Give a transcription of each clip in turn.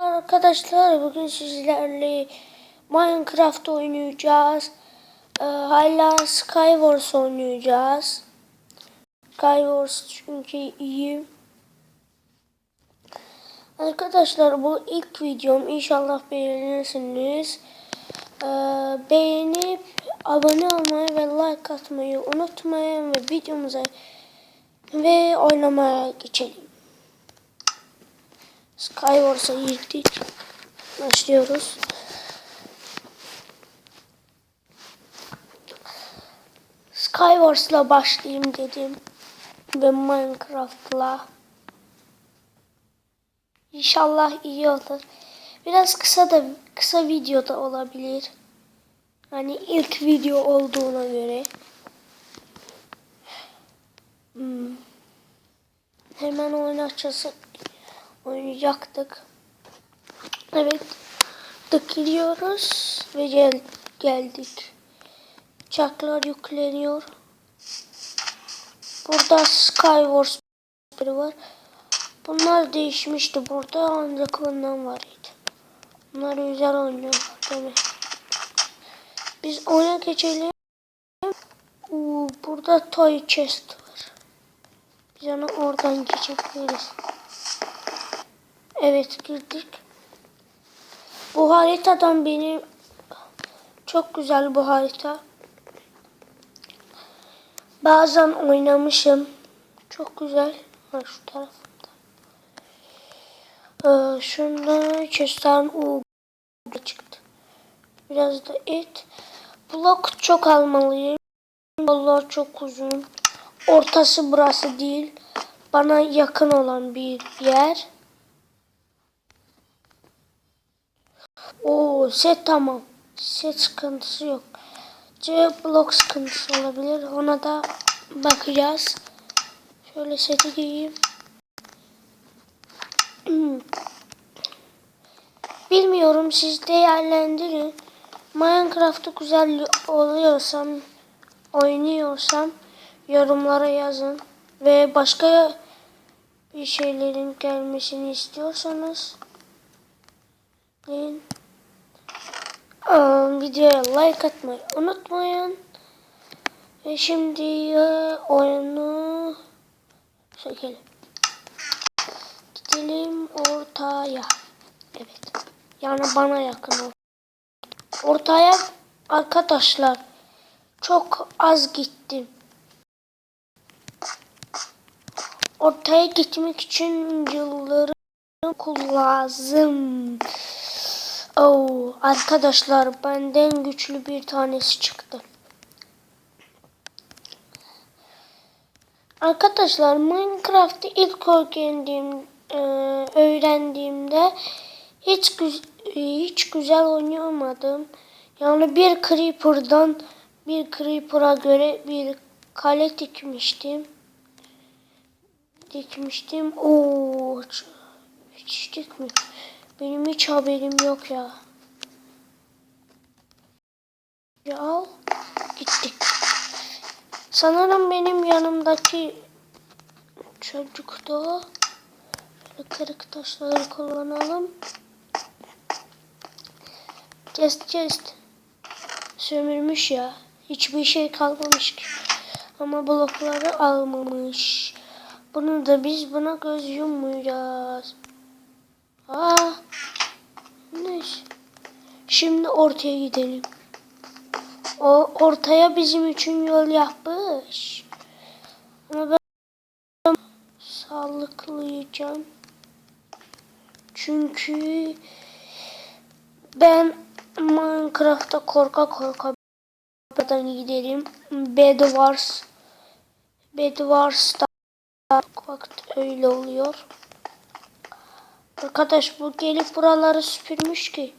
Arkadaşlar bugün sizlerle Minecraft oynayacağız. Ee, hala Skywars oynayacağız. Skywars çünkü iyi. Arkadaşlar bu ilk videom. İnşallah beğenirsiniz. Ee, beğenip abone olmayı ve like atmayı unutmayın ve videomuza ve oynamaya geçelim. Skywars'a girdik. Başlıyoruz. Skywars'la başlayayım dedim. Ve Minecraft'la. İnşallah iyi olur. Biraz kısa da kısa video da olabilir. Hani ilk video olduğuna göre. Hmm. Hemen oynayacağız. Oynayacaktık. Evet. Tıklıyoruz ve gel geldik. Uçaklar yükleniyor. Burada Skywars biri var. Bunlar değişmişti burada ancak bundan var idi. Bunlar güzel oynuyor mi? Biz oyuna geçelim. Oo, burada toy chest var. Biz onu oradan geçebiliriz. Evet girdik. Bu haritadan benim çok güzel bu harita. Bazen oynamışım. Çok güzel. Ha, şu tarafında. Ee, şunda çesten u çıktı. Biraz da et. Blok çok almalıyım. Yollar çok uzun. Ortası burası değil. Bana yakın olan bir yer. Oo set tamam. Set sıkıntısı yok. C blok sıkıntısı olabilir. Ona da bakacağız. Şöyle seti giyeyim. Hmm. Bilmiyorum siz değerlendirin. Minecraft'ı güzel oluyorsam, oynuyorsam yorumlara yazın. Ve başka bir şeylerin gelmesini istiyorsanız Aa, videoya like atmayı unutmayın. Ve şimdi e, oyunu çekelim. Gidelim ortaya. Evet. Yani bana yakın. Ortaya arkadaşlar çok az gittim. Ortaya gitmek için yıllarım lazım. Oo, arkadaşlar benden güçlü bir tanesi çıktı. Arkadaşlar Minecraft'ı ilk öğrendiğim, e, öğrendiğimde hiç güz hiç güzel oynayamadım. Yani bir creeper'dan bir creeper'a göre bir kale dikmiştim. Dikmiştim. Oo, hiç dikmiyor. Benim hiç haberim yok ya. Ya al. Gittik. Sanırım benim yanımdaki çocuk da böyle kırık taşları kullanalım. Chest chest. Sömürmüş ya. Hiçbir şey kalmamış ki. Ama blokları almamış. Bunu da biz buna göz yummayacağız. Aa. Neyse. Şimdi ortaya gidelim. O ortaya bizim için yol yapmış. Ama ben sağlıklayacağım. Çünkü ben Minecraft'ta korka korka buradan giderim. Bed Wars Bed Wars'ta vakit öyle oluyor. Arkadaş bu gelip buraları süpürmüş ki.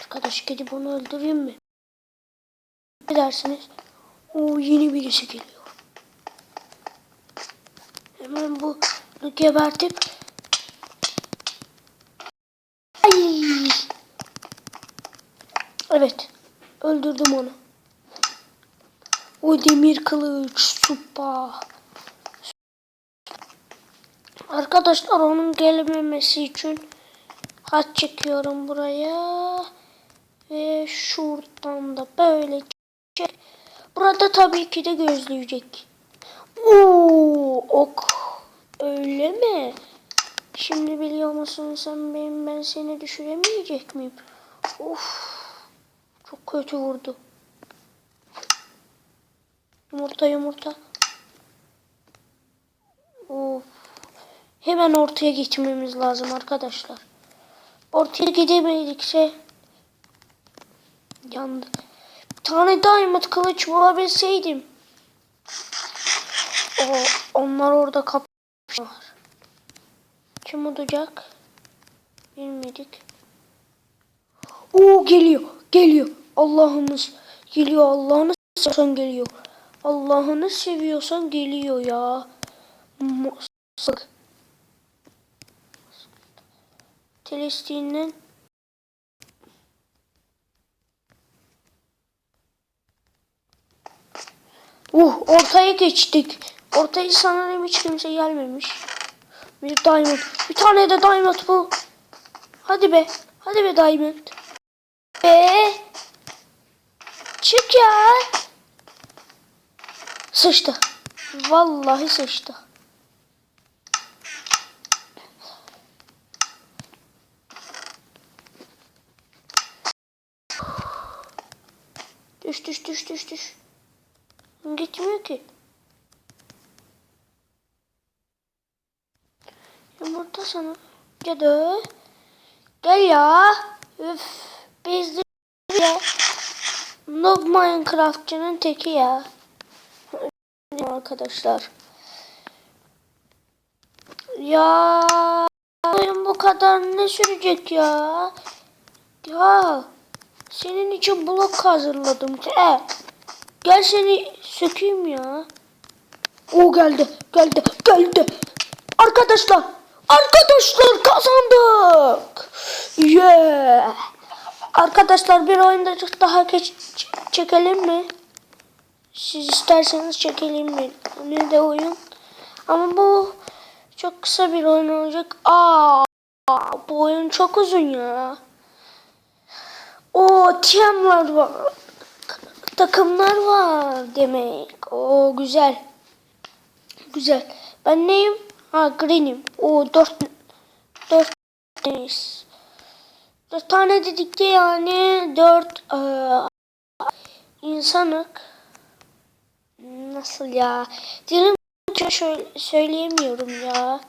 Arkadaş gidip onu öldüreyim mi? Ne dersiniz? O yeni birisi geliyor. Hemen bunu gebertip Ay! Evet. Öldürdüm onu. O demir kılıç. Supa. Arkadaşlar onun gelmemesi için hat çekiyorum buraya. Ve şuradan da böyle çek. Burada tabii ki de gözleyecek. Oo, ok. Öyle mi? Şimdi biliyor musun sen benim ben seni düşüremeyecek miyim? Of. Çok kötü vurdu. Yumurta yumurta. Of. Hemen ortaya geçmemiz lazım arkadaşlar. Ortaya gidemedikçe yandı. Bir tane diamond kılıç bulabilseydim. O, onlar orada kapışıyorlar. Kim olacak? Bilmedik. Oo geliyor. Geliyor. Allah'ımız geliyor. Allah'ını seviyorsan geliyor. Allah'ını seviyorsan geliyor ya. Sık. Telestiğinden Uh ortaya geçtik. Ortaya sanırım hiç kimse gelmemiş. Bir diamond. Bir tane de diamond bu. Hadi be. Hadi be diamond. Be. Çık ya. Sıçtı. Vallahi sıçtı. Düş düş düş düş düş. Gitmiyor ki. Yumurta sana. Cadı. Gel ya. Üf. Biz de ya. Noob Minecraftçının teki ya. Arkadaşlar. Ya oyun bu kadar ne sürecek ya? Ya senin için blok hazırladım. E, gel seni sökeyim ya. O geldi, geldi, geldi. Arkadaşlar, arkadaşlar kazandık. Yeah. Arkadaşlar bir oyunda daha çekelim mi? Siz isterseniz çekelim mi? Ne de oyun. Ama bu çok kısa bir oyun olacak. Aa, bu oyun çok uzun ya. O TM'ler var. Takımlar var demek. O güzel. Güzel. Ben neyim? Ha green'im. O dört dört taneyiz. Dört tane dedik de yani dört eee insanık. Nasıl ya? Dilim şöyle söyleyemiyorum ya.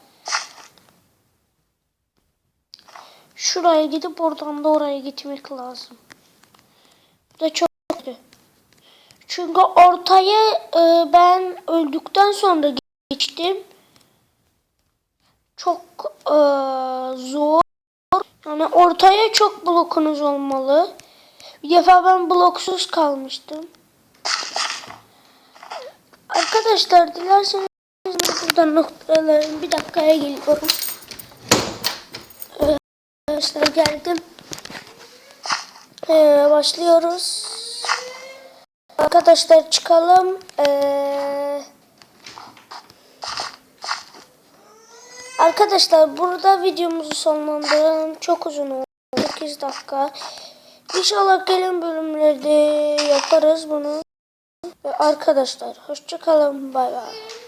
Şuraya gidip oradan da oraya gitmek lazım. Bu da çok kötü. Çünkü ortaya e, ben öldükten sonra geçtim. Çok e, zor. Yani ortaya çok blokunuz olmalı. Bir defa ben bloksuz kalmıştım. Arkadaşlar dilerseniz buradan noktalarım bir dakikaya geliyorum. Arkadaşlar geldim. Ee, başlıyoruz. Arkadaşlar çıkalım. Ee, arkadaşlar burada videomuzu sonlandıralım. Çok uzun oldu. 8 dakika. İnşallah gelen bölümlerde yaparız bunu. Ve arkadaşlar hoşçakalın. Bay bay.